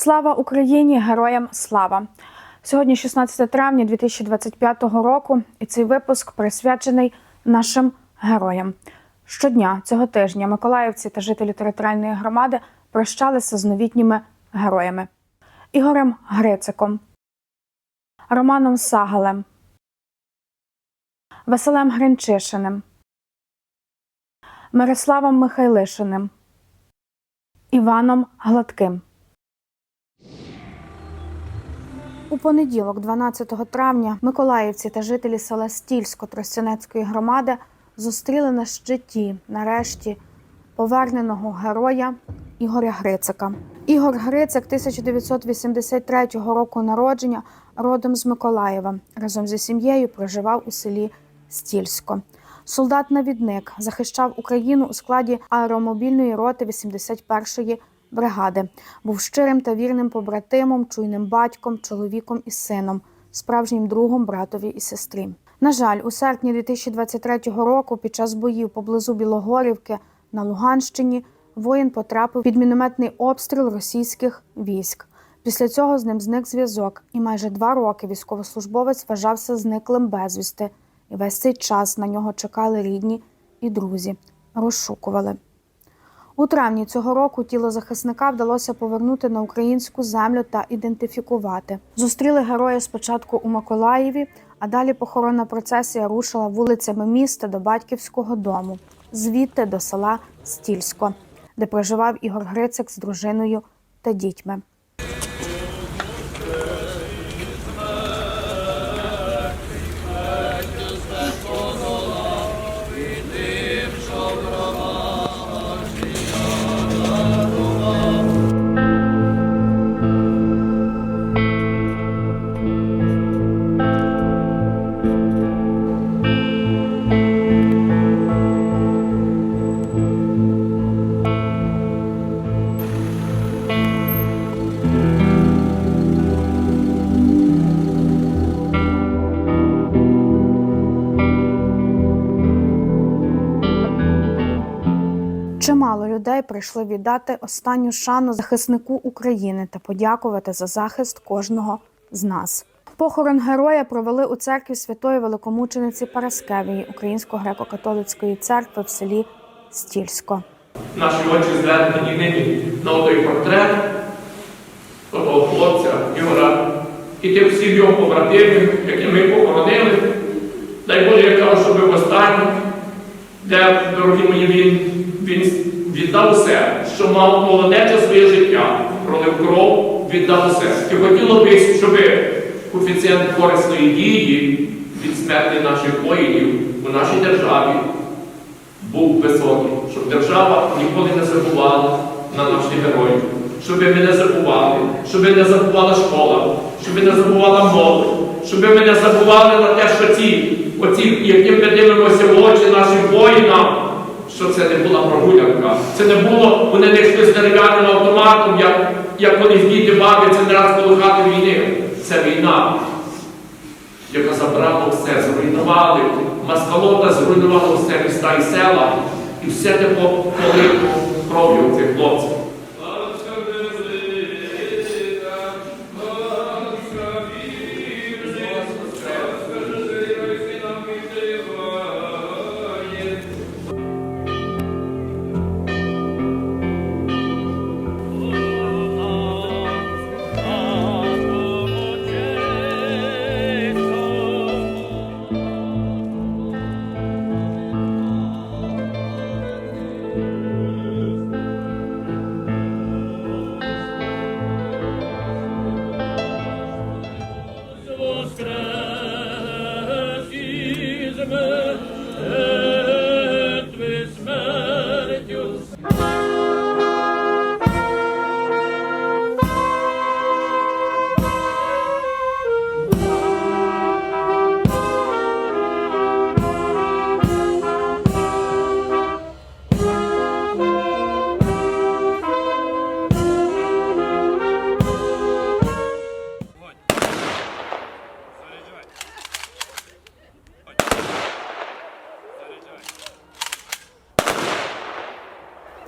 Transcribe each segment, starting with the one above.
Слава Україні! Героям слава! Сьогодні 16 травня 2025 року, і цей випуск присвячений нашим героям. Щодня цього тижня миколаївці та жителі територіальної громади прощалися з новітніми героями: Ігорем Грициком, Романом Сагалем, Василем Гринчишиним, Мирославом Михайлишиним, Іваном Гладким. У понеділок, 12 травня, миколаївці та жителі села Стільсько Тростянецької громади зустріли на щиті, нарешті, поверненого героя Ігоря Грицика. Ігор Грицик 1983 року народження, родом з Миколаєва. Разом зі сім'єю проживав у селі Стільсько. Солдат-навідник захищав Україну у складі аеромобільної роти 81-ї бригади. Був щирим та вірним побратимом, чуйним батьком, чоловіком і сином, справжнім другом братові і сестрі. На жаль, у серпні 2023 року, під час боїв поблизу Білогорівки на Луганщині, воїн потрапив під мінометний обстріл російських військ. Після цього з ним зник зв'язок, і майже два роки військовослужбовець вважався зниклим безвісти. І весь цей час на нього чекали рідні і друзі, розшукували. У травні цього року тіло захисника вдалося повернути на українську землю та ідентифікувати. Зустріли героя спочатку у Миколаєві, а далі похоронна процесія рушила вулицями міста до батьківського дому, звідти до села Стільсько, де проживав Ігор Грицик з дружиною та дітьми. Чимало людей прийшли віддати останню шану захиснику України та подякувати за захист кожного з нас. Похорон героя провели у церкві святої великомучениці Параскевії Української греко-католицької церкви в селі Стільсько. Наші очі зведені нині на той портрет того хлопця Ігора і тих всіх його побратимів, які ми похоронили. Дай Боже, я кажу, щоб останній, де, дорогі мої, він, він віддав все, що мав молодече своє життя, пролив кров, віддав все. І хотіло б, щоб коефіцієнт корисної дії від смерті наших воїнів у нашій державі був високий, щоб держава ніколи не забувала на наших героїв, щоб ми не забували, щоб не забувала школа, щоб не забувала молодь, щоб ми не забували на те, що ці, оці, яким ми дивимося в очі нашим воїнам, що це не була прогулянка. Це не було, вони не йшли з дерев'яним автоматом, як, як колись діти бавляться не раз коло хати війни. Це війна яка забрала все, зруйнували, маскалота зруйнувала все міста і села, і все те полило кров'ю цих хлопців.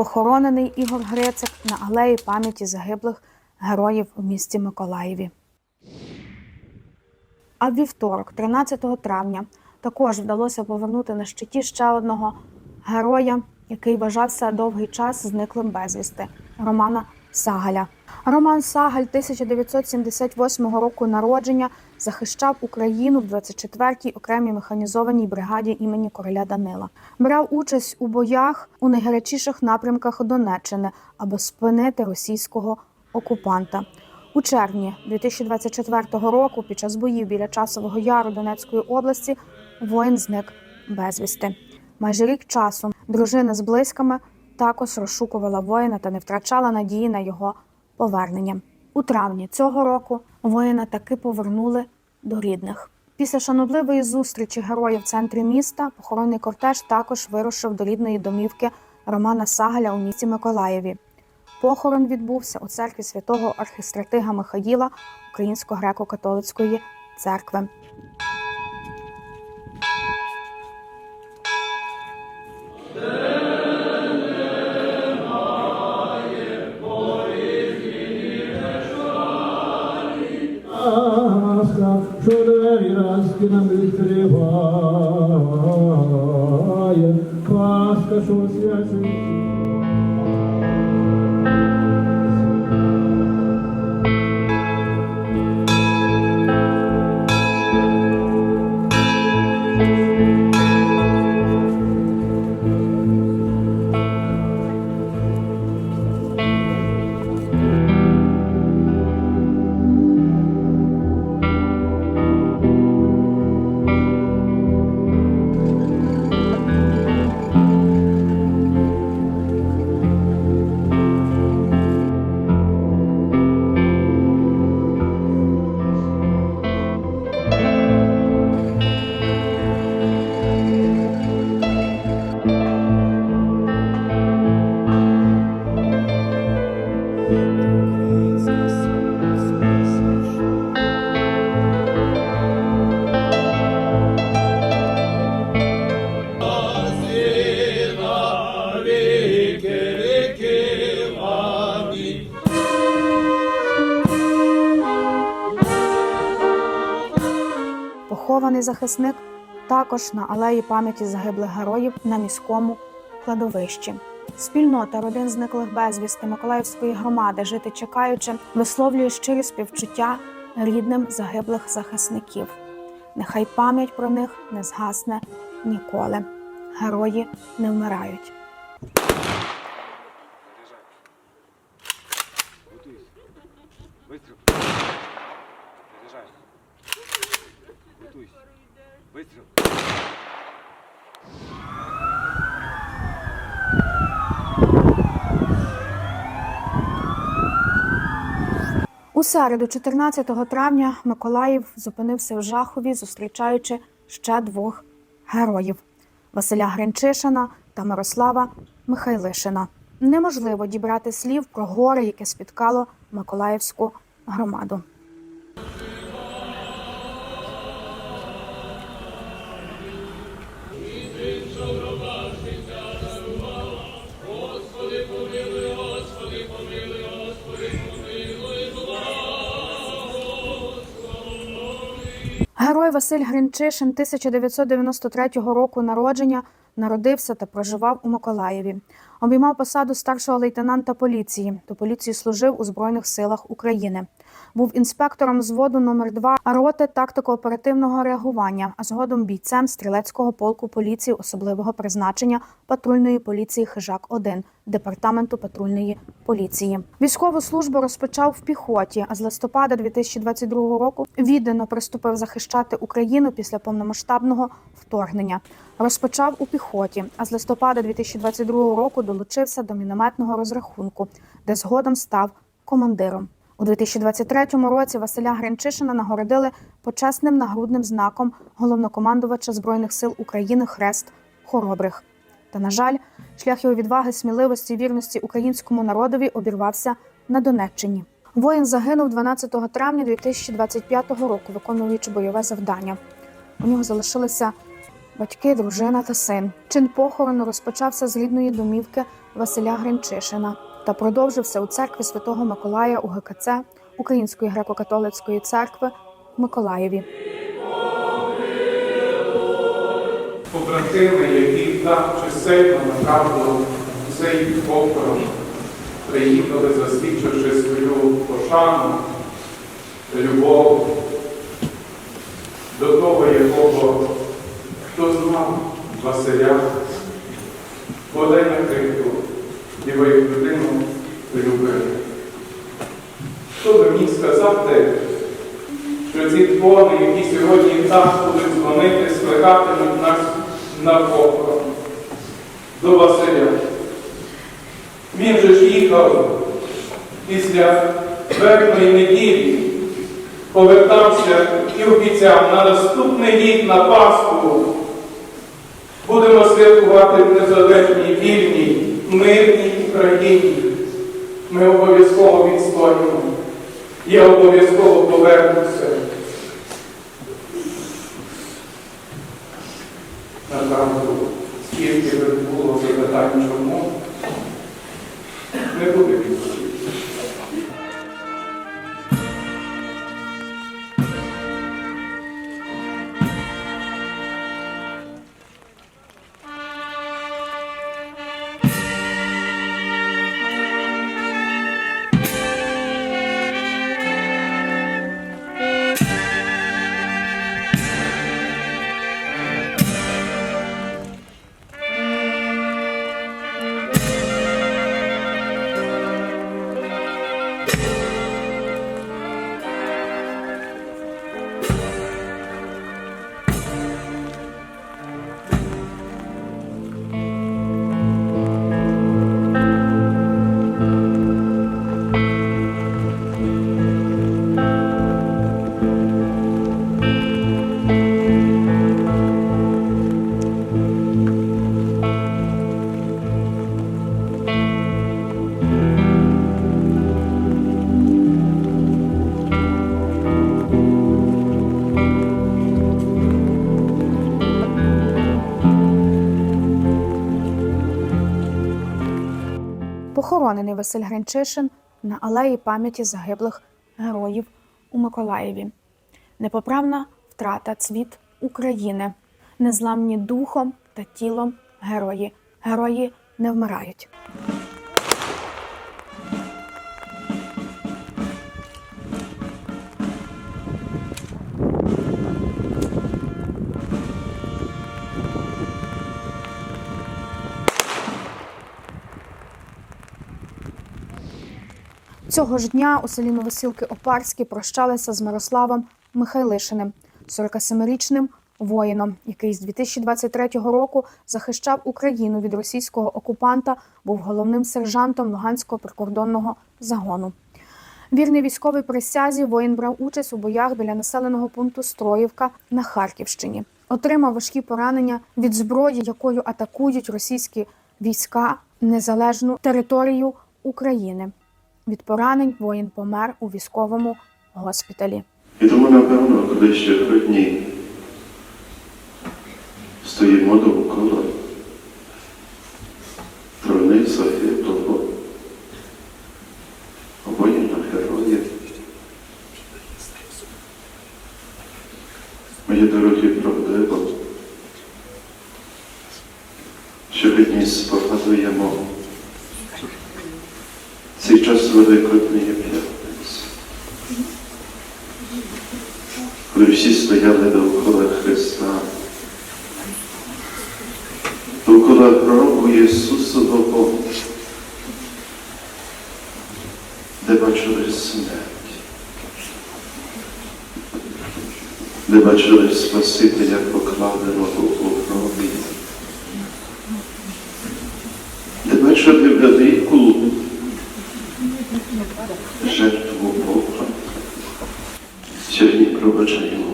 Похоронений Ігор Грицик на алеї пам'яті загиблих героїв у місті Миколаєві. А вівторок, 13 травня, також вдалося повернути на щиті ще одного героя, який вважався довгий час зниклим безвісти Романа Сагаля. Роман Сагаль 1978 року народження захищав Україну в 24-й окремій механізованій бригаді імені короля Данила. Брав участь у боях у найгарячіших напрямках Донеччини, аби спинити російського окупанта. У червні 2024 року, під час боїв біля часового яру Донецької області, воїн зник безвісти. Майже рік часу дружина з близькими також розшукувала воїна та не втрачала надії на його повернення. У травні цього року воїна таки повернули до рідних. Після шанобливої зустрічі героїв в центрі міста похоронний кортеж також вирушив до рідної домівки Романа Сагаля у місті Миколаєві. Похорон відбувся у церкві святого архістратига Михаїла Українсько-греко-католицької церкви. Нам відкриває, Похований захисник також на алеї пам'яті загиблих героїв на міському кладовищі. Спільнота родин зниклих безвісти Миколаївської громади, жити чекаючи, висловлює щирі співчуття рідним загиблих захисників. Нехай пам'ять про них не згасне ніколи. Герої не вмирають. Выстрел. У середу, 14 травня, Миколаїв зупинився в Жахові, зустрічаючи ще двох героїв Василя Гринчишина та Мирослава Михайлишина. Неможливо дібрати слів про горе, яке спіткало Миколаївську громаду. Василь Гринчишин 1993 року народження народився та проживав у Миколаєві. Обіймав посаду старшого лейтенанта поліції. До поліції служив у Збройних силах України. Був інспектором взводу номер 2 роти тактико-оперативного реагування, а згодом бійцем стрілецького полку поліції особливого призначення патрульної поліції Хижак 1 департаменту патрульної поліції. Військову службу розпочав в піхоті, а з листопада 2022 року віддано приступив захищати Україну після повномасштабного вторгнення. Розпочав у піхоті, а з листопада 2022 року долучився до мінометного розрахунку, де згодом став командиром. У 2023 році Василя Гринчишина нагородили почесним нагрудним знаком головнокомандувача збройних сил України Хрест Хоробрих. Та на жаль, шлях його відваги, сміливості і вірності українському народові обірвався на Донеччині. Воїн загинув 12 травня 2025 року, виконуючи бойове завдання. У нього залишилися батьки, дружина та син. Чин похорону розпочався з рідної домівки Василя Гринчишина. Та продовжився у церкві Святого Миколая у ГКЦ Української греко-католицької церкви в Миколаєві. побратими, які так чисельно направду цей похорон приїхали, засвідчивши свою пошану, любов до того, якого хто знав Василя, бодай на крихту, його людину любив. Хто би міг сказати, що ці твори, які сьогодні так будуть дзвонити, скликатимуть нас на похорон до Василя. Він же ж їхав після вербної неділі, повертався і обіцяв на наступний рік на Пасху будемо святкувати в незалежній вільній, мирній Україні. Ми обов'язково відстоїмо. Я обов'язково повернуся. Направду, скільки би було запитань чому, не буде відповіді. Похоронений Василь Гринчишин на алеї пам'яті загиблих героїв у Миколаєві. Непоправна втрата цвіт України, незламні духом та тілом герої. Герої не вмирають. Цього ж дня у селі Новосілки Опарські прощалися з Мирославом Михайлишиним, 47-річним воїном, який з 2023 року захищав Україну від російського окупанта, був головним сержантом Луганського прикордонного загону. Вірний військовій присязі воїн брав участь у боях біля населеного пункту Строївка на Харківщині. Отримав важкі поранення від зброї, якою атакують російські війська незалежну територію України. Від поранень воїн помер у військовому госпіталі. І тому, напевно, коли ще три дні стоїмо довкола трони загиблого воїна героя. Мої дорогі правдиво, щодні спогадуємо Великодної п'ятниці коли всі стояли довкола Христа, довкола гробу Ісусового, де бачили смерть, де бачили Спасителя покладеного у гробі, де бачили велику жертву Бога. Сьогодні пробачаємо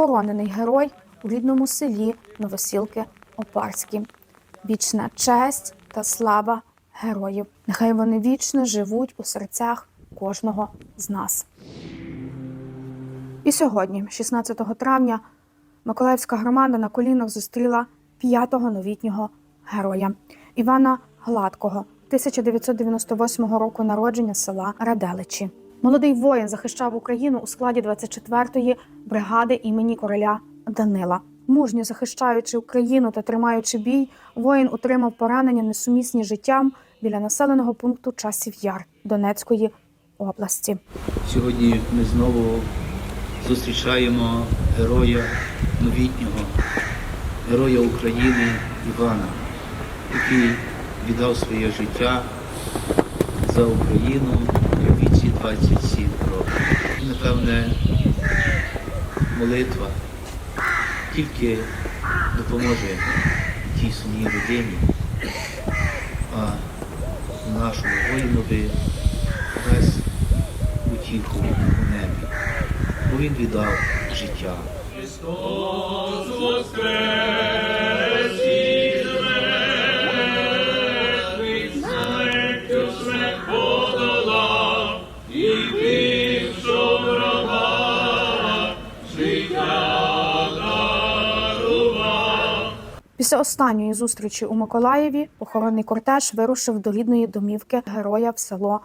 Похоронений герой у рідному селі Новосілки Опарські. Вічна честь та слава героїв. Нехай вони вічно живуть у серцях кожного з нас. І сьогодні, 16 травня, Миколаївська громада на колінах зустріла п'ятого новітнього героя Івана Гладкого, 1998 року народження села Раделичі. Молодий воїн захищав Україну у складі 24-ї бригади імені короля Данила. Мужньо захищаючи Україну та тримаючи бій, воїн отримав поранення несумісні життям біля населеного пункту Часів Яр Донецької області. Сьогодні ми знову зустрічаємо героя новітнього, героя України Івана, який віддав своє життя за Україну 27 років. Напевне, молитва тільки допоможе тій сумній родині, а нашому воїнові дасть утіху у небі, бо він віддав життя. Христос воскрес Після останньої зустрічі у Миколаєві похоронний кортеж вирушив до рідної домівки героя в село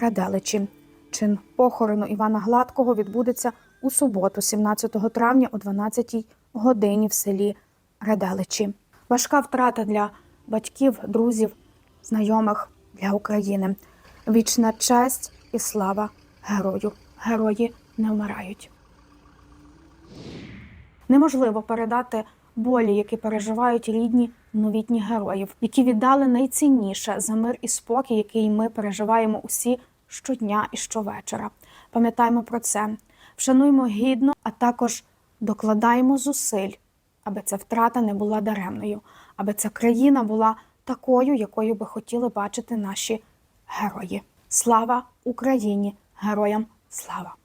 Раделичі. Чин похорону Івана Гладкого відбудеться у суботу, 17 травня о 12 годині в селі Раделичі. Важка втрата для батьків, друзів, знайомих для України. Вічна честь і слава герою. Герої не вмирають. Неможливо передати болі, які переживають рідні новітні героїв, які віддали найцінніше за мир і спокій, який ми переживаємо усі щодня і щовечора. Пам'ятаємо про це, вшануємо гідно, а також докладаємо зусиль, аби ця втрата не була даремною, аби ця країна була такою, якою би хотіли бачити наші герої. Слава Україні! Героям слава!